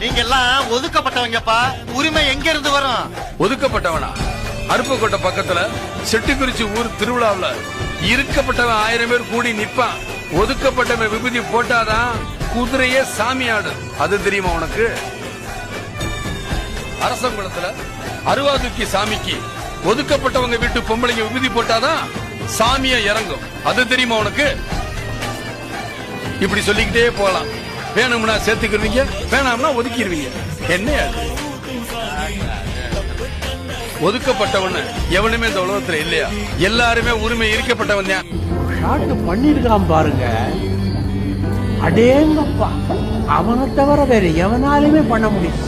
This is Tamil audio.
நீங்க எல்லாம் ஒதுக்கப்பட்டவங்கப்பா. உரிமை எங்க இருந்து வரும்? ஒதுக்கப்பட்டவனா? அருப்புக்கோட்டை பக்கத்துல செட்டிக்குறிச்சி ஊர் திருவிழாவுல இருக்கப்பட்டவன் ஆயிரம் பேர் கூடி நிப்பான். ஒதுக்கப்பட்டவன் விபூதி போட்டாதான் குதிரையே சாமி ஆடும் அது தெரியுமா உனக்கு? அரசங்குளத்துல அருவாதுக்கி சாமிக்கு ஒதுக்கப்பட்டவங்க வீட்டு பொம்பளைங்க விபூதி போட்டாதான் சாமிய இறங்கும். அது தெரியுமா உனக்கு? இப்படி சொல்லிக்கிட்டே போகலாம் வேணும்னா சேர்த்துக்கிருவீங்க வேணாம்னா ஒதுக்கிடுவீங்க. என்ன ஒதுக்கப்பட்டவன் எவனுமே இந்த உலகத்துல இல்லையா? எல்லாருமே உரிமை இருக்கப்பட்டவன் தான். ஷாட் பண்ணிருக்கான் பாருங்க. அடேங்கப்பா. அவனை தவிர வேற எவனாலுமே பண்ண முடியும்.